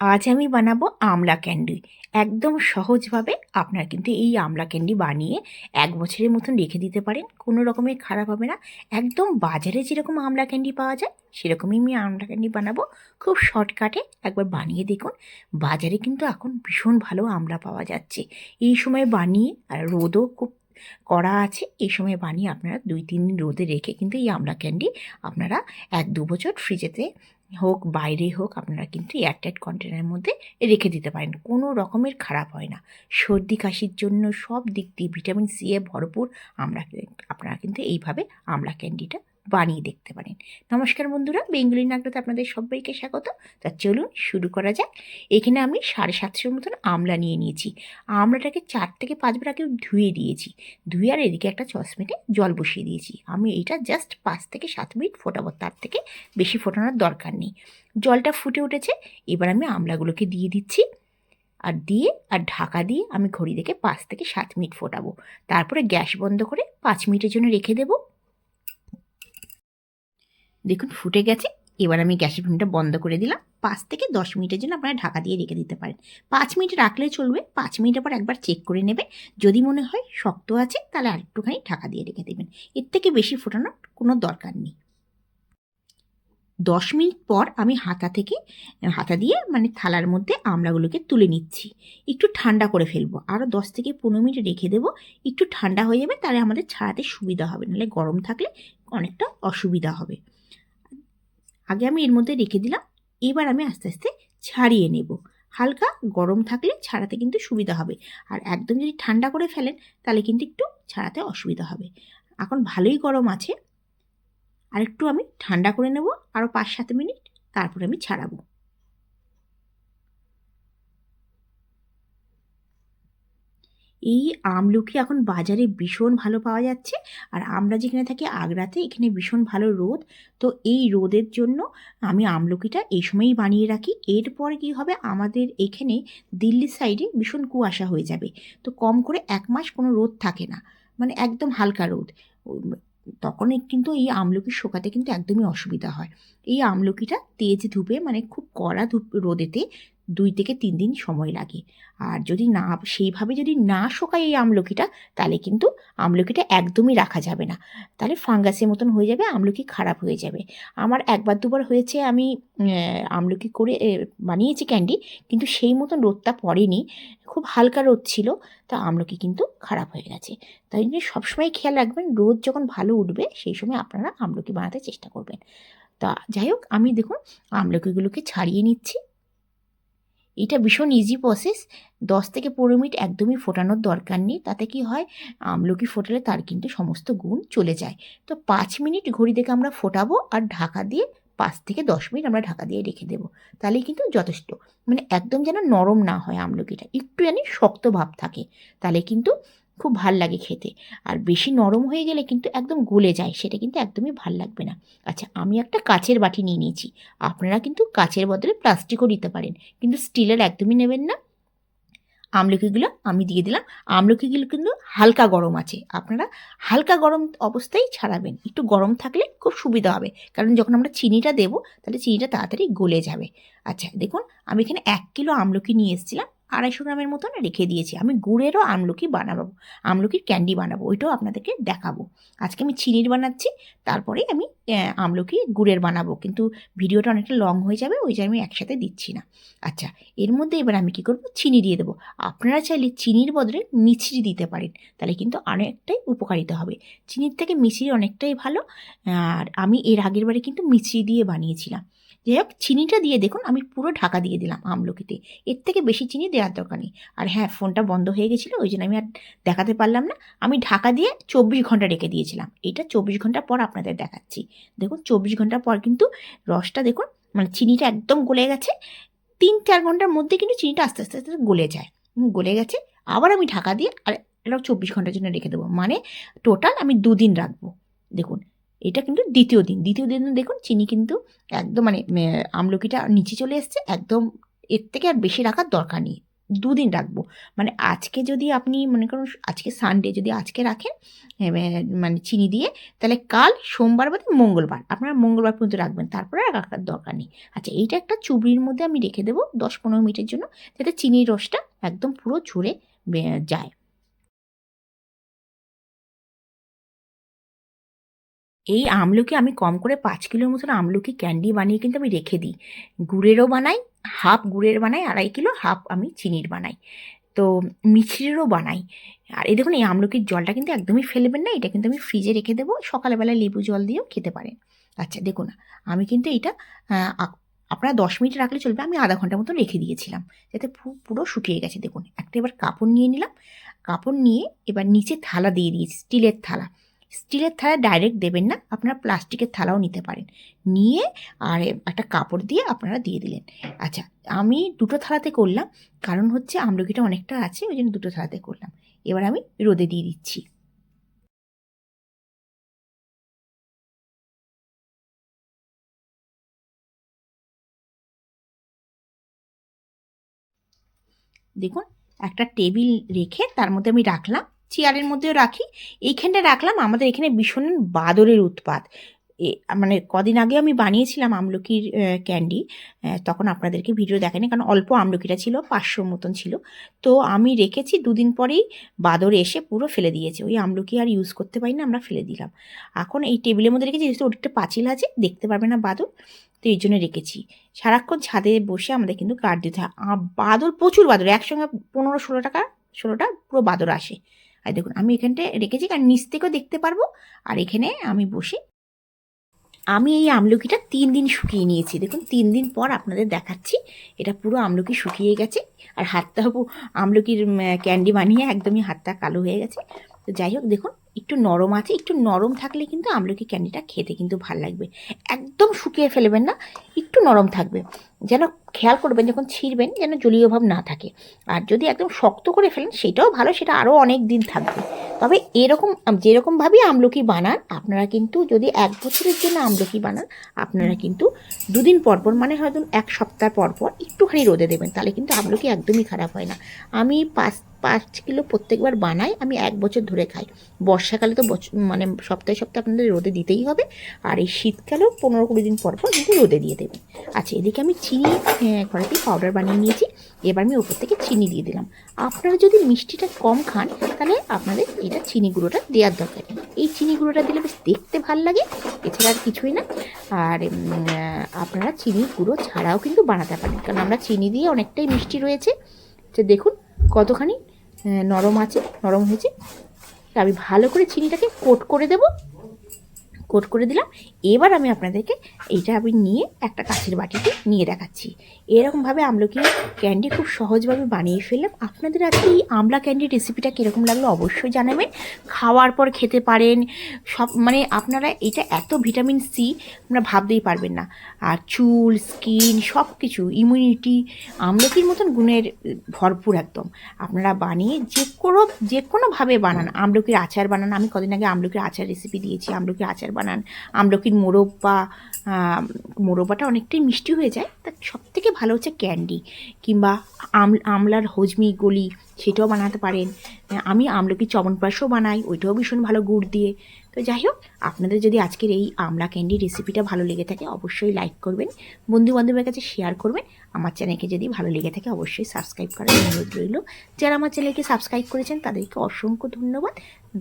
আজ আমি বানাবো আমলা ক্যান্ডি। একদম সহজভাবে আপনারা কিন্তু এই আমলা ক্যান্ডি বানিয়ে এক বছরের মতন রেখে দিতে পারেন। কোনো রকমের খারাপ হবে না। একদম বাজারে যেরকম আমলা ক্যান্ডি পাওয়া যায়, সেরকমই আমি আমলা ক্যান্ডি বানাবো। খুব শর্টকাটে একবার বানিয়ে দেখুন। বাজারে কিন্তু এখন ভীষণ ভালো আমলা পাওয়া যাচ্ছে। এই সময় বানিয়ে আর রোদও খুব করা আছে, এই সময় বানিয়ে আপনারা দুই তিন দিন রোদে রেখে কিন্তু এই আমলা ক্যান্ডি আপনারা এক দু বছর ফ্রিজেতে হোক, বাইরে হোক, আপনারা কিন্তু এয়ারটাইট কন্টেনারের মধ্যে রেখে দিতে পারেন। কোনো রকমের খারাপ হয় না। সর্দি, কাশির জন্য সব দিক দিয়ে ভিটামিন সি এ ভরপুর। আমরা আপনারা কিন্তু এইভাবে আমলা ক্যান্ডিটা বানিয়ে দেখতে পারেন। নমস্কার বন্ধুরা, বেঙ্গলি নাগরাতে আপনাদের সবাইকে স্বাগত। তা চলুন শুরু করা যাক। এখানে আমি সাড়ে সাতশোর মতন আমলা নিয়ে নিয়েছি। আমলাটাকে চার থেকে পাঁচবার আগে ধুয়ে দিয়েছি। ধুয়ে আর এদিকে একটা চশমেটে জল বসিয়ে দিয়েছি। আমি এইটা জাস্ট পাঁচ থেকে সাত মিনিট ফোটাবো, তার থেকে বেশি ফোটানোর দরকার নেই। জলটা ফুটে উঠেছে, এবার আমি আমলাগুলোকে দিয়ে দিচ্ছি। আর দিয়ে, আর ঢাকা দিয়ে আমি ঘড়ি দেখে পাঁচ থেকে সাত মিনিট ফোটাবো। তারপরে গ্যাস বন্ধ করে পাঁচ মিনিটের জন্য রেখে দেবো। দেখুন, ফুটে গেছে। এবার আমি গ্যাসের ফ্লেমটা বন্ধ করে দিলাম। পাঁচ থেকে দশ মিনিটের জন্য আপনারা ঢাকা দিয়ে রেখে দিতে পারেন। পাঁচ মিনিট রাখলে চলবে। পাঁচ মিনিটের পর একবার চেক করে নেবে। যদি মনে হয় শক্ত আছে, তাহলে আরেকটুখানি ঢাকা দিয়ে রেখে দেবেন। এর থেকে বেশি ফোটানোর কোনো দরকার নেই। দশ মিনিট পর আমি হাতা থেকে, হাতা দিয়ে মানে থালার মধ্যে আমলাগুলোকে তুলে নিচ্ছি। একটু ঠান্ডা করে ফেলব। আরও দশ থেকে পনেরো মিনিট রেখে দেবো। একটু ঠান্ডা হয়ে যাবে, তাহলে আমাদের ছাড়াতে সুবিধা হবে। নাহলে গরম থাকলে অনেকটা অসুবিধা হবে। আগে আমি এর মধ্যে রেখে দিলাম, এবার আমি আস্তে আস্তে ছাড়িয়ে নেব। হালকা গরম থাকলে ছাড়াতে কিন্তু সুবিধা হবে। আর একদম যদি ঠান্ডা করে ফেলেন, তাহলে কিন্তু একটু ছাড়াতে অসুবিধা হবে। এখন ভালোই গরম আছে আর একটু আমি ঠান্ডা করে নেব আরও পাঁচ সাত মিনিট, তারপরে আমি ছাড়াবো। এই আমলকি এখন বাজারে ভীষণ ভালো পাওয়া যাচ্ছে। আর আমরা যেখানে থাকি আগ্রাতে, এখানে ভীষণ ভালো রোদ। তো এই রোদের জন্য আমি আমলকিটা এই সময়ই বানিয়ে রাখি। এরপর কি হবে? আমাদের এখানে দিল্লির সাইডে ভীষণ কুয়াশা হয়ে যাবে। তো কম করে এক মাস কোনো রোদ থাকে না। মানে একদম হালকা রোদ। তখন কিন্তু এই আমলকি শোকাতে কিন্তু একদমই অসুবিধা হয়। এই আমলকিটা তেজ ধূপে মানে খুব কড়া ধূপ রোদেতে দুই থেকে তিন দিন সময় লাগে। আর যদি না, সেইভাবে যদি না শোকায় এই আমলকিটা, তাহলে কিন্তু আমলকিটা একদমই রাখা যাবে না। তাহলে ফাঙ্গাসের মতন হয়ে যাবে, আমলকি খারাপ হয়ে যাবে। আমার একবার দুবার হয়েছে, আমি আমলকি করে বানিয়েছি ক্যান্ডি, কিন্তু সেই মতন রোদটা পড়েনি। খুব হালকা রোদ ছিল, তা আমলকি কিন্তু খারাপ হয়ে গেছে। তাই জন্য সবসময় খেয়াল রাখবেন, রোদ যখন ভালো উঠবে, সেই সময় আপনারা আমলকি বানাতে চেষ্টা করবেন। তা যাই হোক, আমি দেখুন, আমলকিগুলোকে ছাড়িয়ে নিচ্ছি। এটা ভীষণ ইজি প্রসেস দশ থেকে পনেরো মিনিট একদমই ফোটানোর দরকার নেই। তাতে কি হয় আমলকি ফোটালে তার কিন্তু সমস্ত গুণ চলে যায়। তো পাঁচ মিনিট ঘড়ি দেখে আমরা ফোটাবো আর ঢাকা দিয়ে পাঁচ থেকে দশ মিনিট আমরা ঢাকা দিয়ে রেখে দেবো। তাহলে কিন্তু যথেষ্ট। মানে একদম যেন নরম না হয় আমলকিটা। একটু জানি শক্ত ভাব থাকে। তাহলে কিন্তু খুব ভালো লাগে খেতে। আর বেশি নরম হয়ে গেলে কিন্তু একদম গলে যায়, সেটা কিন্তু একদমই ভালো লাগবে না। আচ্ছা আমি একটা কাচের বাটি নিয়ে নিয়েছি। আপনারা কিন্তু কাচের বদলে প্লাস্টিকও দিতে পারেন, কিন্তু স্টিলের একদমই নেবেন না। আমলকিগুলো আমি দিয়ে দিলাম। আমলকিগুলো কিন্তু হালকা গরম আছে। আপনারা হালকা গরম অবস্থায় ছাড়াবেন। একটু গরম থাকলে খুব সুবিধা হবে। কারণ যখন আমরা চিনিটা দেবো, তাহলে চিনিটা তাড়াতাড়ি গলে যাবে। আচ্ছা দেখুন, আমি এখানে এক কিলো আমলকি নিয়ে এসেছিলাম। আড়াইশো গ্রামের মতন রেখে দিয়েছি। আমি গুড়েরও আমলকি বানাবো, আমলকির ক্যান্ডি বানাবো, ওইটাও আপনাদেরকে দেখাবো। আজকে আমি চিনির বানাচ্ছি, তারপরে আমি আমলকি গুড়ের বানাবো। কিন্তু ভিডিওটা অনেকটা লং হয়ে যাবে, ওই জন্য আমি একসাথে দিচ্ছি না। আচ্ছা এর মধ্যে এবার আমি কী করব? চিনি দিয়ে দেবো। আপনারা চাইলে চিনির বদলে মিছরি দিতে পারেন, তাহলে কিন্তু অনেকটাই উপকারিতা হবে। চিনির থেকে মিছরি অনেকটাই ভালো, আর আমি এর আগের বারে কিন্তু মিছরি দিয়ে বানিয়েছিলাম। যাই হোক, চিনিটা দিয়ে দেখুন, আমি পুরো ঢাকা দিয়ে দিলাম আমলকিতে। এর থেকে বেশি চিনি দেওয়ার দরকার নেই। আর হ্যাঁ ফোনটা বন্ধ হয়ে গেছিল, ওই জন্য আমি আর দেখাতে পারলাম না। আমি ঢাকা দিয়ে চব্বিশ ঘণ্টা রেখে দিয়েছিলাম। এটা চব্বিশ ঘণ্টা পর আপনাদের দেখাচ্ছি। দেখুন, চব্বিশ ঘণ্টা পর কিন্তু রসটা দেখুন মানে চিনিটা একদম গলে গেছে। তিন, চার ঘণ্টার মধ্যে কিন্তু চিনিটা আস্তে আস্তে আস্তে গলে যায়। গলে গেছে। আবার আমি ঢাকা দিয়ে আর এটাও চব্বিশ ঘণ্টার জন্য রেখে দেবো। মানে টোটাল আমি দুদিন রাখব। দেখুন এটা কিন্তু দ্বিতীয় দিন। দ্বিতীয় দিন দেখুন, চিনি কিন্তু একদম মানে আমলকিটা নিচে চলে এসছে, একদম এর থেকে আর বেশি রাখার দরকার নেই। দুদিন রাখব। মানে আজকে যদি আপনি মনে করুন, আজকে সানডে যদি আজকে রাখেন মানে চিনি দিয়ে, তাহলে কাল সোমবার বাদে মঙ্গলবার, আপনারা মঙ্গলবার পর্যন্ত রাখবেন, তারপরে আর রাখার দরকার নেই। আচ্ছা এইটা একটা চুবড়ির মধ্যে আমি রেখে দেবো দশ পনেরো মিনিটের জন্য, যাতে চিনির রসটা একদম পুরো ঝরে যায়। এই আমলকি আমি কম করে পাঁচ কিলোর মতন আমলকি ক্যান্ডি বানিয়ে কিন্তু আমি রেখে দিই। গুড়েরও বানাই, হাফ গুড়ের বানাই, আড়াই কিলো হাফ আমি চিনির বানাই। তো মিছরিরও বানাই। আর এই দেখুন, এই আমলকির জলটা কিন্তু একদমই ফেলবেন না, এটা কিন্তু আমি ফ্রিজে রেখে দেবো, সকালবেলা লেবু জল দিয়েও খেতে পারেন। আচ্ছা দেখুন, আমি কিন্তু এটা আপনারা দশ মিনিট রাখলে চলবে, আমি আধা ঘণ্টার মতো রেখে দিয়েছিলাম। যাতে পুরো শুকিয়ে গেছে, দেখুন, একটা এবার কাপড় নিয়ে নিলাম, কাপড় নিয়ে এবার নিচে থালা দিয়ে দিয়েছি, স্টিলের থালা। স্টিলের থালা ডাইরেক্ট দেবেন না, আপনারা প্লাস্টিকের থালাও নিতে পারেন। নিয়ে আর একটা কাপড় দিয়ে আপনারা দিয়ে দিলেন। আচ্ছা আমি দুটো থালাতে করলাম, কারণ হচ্ছে আমলকিটা অনেকটা আছে, ওই জন্য দুটো থালাতে করলাম। এবার আমি রোদে দিয়ে দিচ্ছি। দেখুন, একটা টেবিল রেখে তার মধ্যে আমি রাখলাম। চেয়ারের মধ্যেও রাখি। এইখানটা রাখলাম, আমাদের এখানে ভীষণ বাদরের উৎপাত। মানে কদিন আগে আমি বানিয়েছিলাম আমলকির ক্যান্ডি। তখন আপনাদেরকে ভিডিও দেখায়নি কারণ অল্প আমলকিটা ছিল, পাঁচশো মতন ছিল। তো আমি রেখেছি, দুদিন পরেই বাদর এসে পুরো ফেলে দিয়েছে। ওই আমলকি আর ইউজ করতে পারি না আমরা ফেলে দিলাম। এখন এই টেবিলের মধ্যে রেখেছি, যেহেতু ওর একটা পাঁচিল আছে, দেখতে পারবে না বাদর। তো এই জন্য রেখেছি। সারাক্ষণ ছাদে বসে আমাদের কিন্তু কাট দিতে হয়। বাদর প্রচুর বাদর, একসঙ্গে পনেরো, ষোলো টাকা, ষোলোটা পুরো বাদর আসে। আর দেখুন, আমি এখানটায় রেখেছি, কারণ নিচ থেকেও দেখতে পারব। আর এখানে আমি বসে আমি এই আমলকিটা তিন দিন শুকিয়ে নিয়েছি। দেখুন, তিন দিন পর আপনাদের দেখাচ্ছি, এটা পুরো আমলকি শুকিয়ে গেছে। আর হাতটা আমলকির ক্যান্ডি বানিয়ে একদমই হাতটা কালো হয়ে গেছে। তো যাই হোক, দেখুন একটু নরম আছে, একটু নরম থাকলে কিন্তু আমলকি ক্যান্ডিটা খেতে কিন্তু ভালো লাগবে। একদম শুকিয়ে ফেলবেন না, একটু নরম থাকবে। যেন খেয়াল করবেন যখন ছিঁড়বেন যেন জলীয় ভাব না থাকে। আর যদি একদম শক্ত করে ফেলেন, সেটাও ভালো, সেটা আরও অনেক দিন থাকবে। তবে এরকম যেরকমভাবেই আমলকি বানান, আপনারা কিন্তু যদি এক বছরের জন্য আমলকি বানান, আপনারা কিন্তু দুদিন পর পর মানে হয়তো এক সপ্তাহ পর পর, একটুখানি রোদে দেবেন, তাহলে কিন্তু আমলকি একদমই খারাপ হয় না। আমি পাঁচ পাঁচ কিলো প্রত্যেকবার বানাই, আমি এক বছর ধরে খাই। বর্ষাকালে তো মানে সপ্তাহে সপ্তাহে আপনাদের রোদে দিতেই হবে। আর এই শীতকালেও পনেরো কুড়ি দিন পর পর কিন্তু রোদে দিয়ে দেবেন। আচ্ছা এদিকে আমি চিনি ঘরেতেই পাউডার বানিয়ে নিয়েছি। এবার আমি ওপর থেকে চিনি দিয়ে দিলাম। আপনারা যদি মিষ্টিটা কম খান, তাহলে আপনাদের এটা চিনি গুঁড়োটা দেওয়ার দরকার এই চিনি গুঁড়োটা দিলে বেশ দেখতে ভালো লাগে, এছাড়া আর কিছুই না। আর আপনারা চিনি গুঁড়ো ছাড়াও কিন্তু বানাতে পারেন। কারণ আমরা চিনি দিয়ে অনেকটাই মিষ্টি রয়েছে। যে দেখুন কতখানি নরম আছে, নরম হয়েছে। তা আমি ভালো করে চিনিটাকে কোট করে দেব। কোট করে দিলাম। এবার আমি আপনাদেরকে এইটা আমি নিয়ে একটা কাছের বাটিতে নিয়ে দেখাচ্ছি। এরকমভাবে আমলকি ক্যান্ডি খুব সহজভাবে বানিয়ে ফেললাম। আপনাদের আজকে এই আমলা ক্যান্ডির রেসিপিটা কীরকম লাগল অবশ্যই জানাবেন। খাওয়ার পর খেতে পারেন, সব মানে আপনারা এটা এত ভিটামিন সি আপনারা ভাবতেই পারবেন না। আর চুল স্কিন সব কিছু ইমিউনিটি আমলকির মতন গুণের ভরপুর একদম। আপনারা বানিয়ে যে কোনো, যে কোনোভাবে বানান। আমলকির আচার বানান। আমি কদিন আগে আমলকির আচার রেসিপি দিয়েছি। আমলকির আচার বানান। আমলকির মোরব্বা মোরব্বাটা অনেকটাই মিষ্টি হয়ে যায়। তা সব থেকে ভালো হচ্ছে ক্যান্ডি কিংবা আম, আমলার হজমি গলি সেটাও বানাতে পারেন। আমি আমলকির চমনপ্রাশও বানাই, ওইটাও ভীষণ ভালো গুড় দিয়ে। তো যাই হোক, আপনাদের যদি আজকের এই আমলা ক্যান্ডি রেসিপিটা ভালো লেগে থাকে, অবশ্যই লাইক করবেন বন্ধু বান্ধবের কাছে শেয়ার করবেন। আমার চ্যানেলকে যদি ভালো লেগে থাকে, অবশ্যই সাবস্ক্রাইব করার অনুরোধ রইল। যারা আমার চ্যানেলকে সাবস্ক্রাইব করেছেন, তাদেরকে অসংখ্য ধন্যবাদ।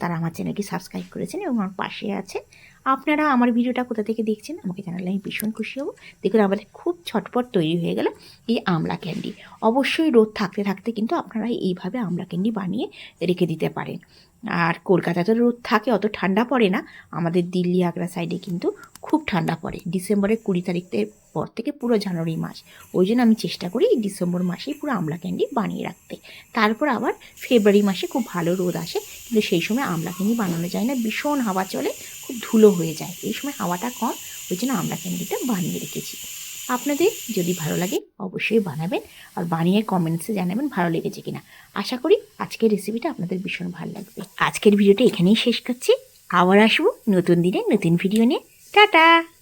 তারা আমার চ্যানেলকে সাবস্ক্রাইব করেছেন এবং আমার পাশে আছে আপনারা আমার ভিডিওটা কোথা থেকে দেখছেন, আমাকে জানালে আমি ভীষণ খুশি হব। দেখুন, আমাদের খুব ছটপট তৈরি হয়ে গেল এই আমলা ক্যান্ডি। অবশ্যই রোদ থাকতে থাকতে কিন্তু আপনারা এইভাবে আমলা ক্যান্ডি বানিয়ে রেখে দিতে পারেন। আর কলকাতাতে রোদ থাকে, অত ঠান্ডা পড়ে না। আমাদের দিল্লি, আগ্রা সাইডে কিন্তু খুব ঠান্ডা পড়ে। ডিসেম্বরের কুড়ি তারিখের পর থেকে পুরো জানুয়ারি মাস। ওই জন্য আমি চেষ্টা করি ডিসেম্বর মাসেই পুরো আমলা ক্যান্ডি বানিয়ে রাখতে। তারপর আবার ফেব্রুয়ারি মাসে খুব ভালো রোদ আসে, কিন্তু সেই সময় আমলা ক্যান্ডি বানানো যায় না। ভীষণ হাওয়া চলে, খুব ধুলো হয়ে যায়। এই সময় হাওয়াটা কম, ওই জন্য আমলা ক্যান্ডিটা বানিয়ে রেখেছি। আপনাদের যদি ভালো লাগে, অবশ্যই বানাবেন আর বানিয়ে কমেন্টসে জানাবেন ভালো লেগেছে কিনা। আশা করি আজকের রেসিপিটা আপনাদের ভীষণ ভালো লাগবে। আজকের ভিডিওটা এখানেই শেষ করছি। আবার আসব নতুন দিনে নতুন ভিডিও নিয়ে। টাটা!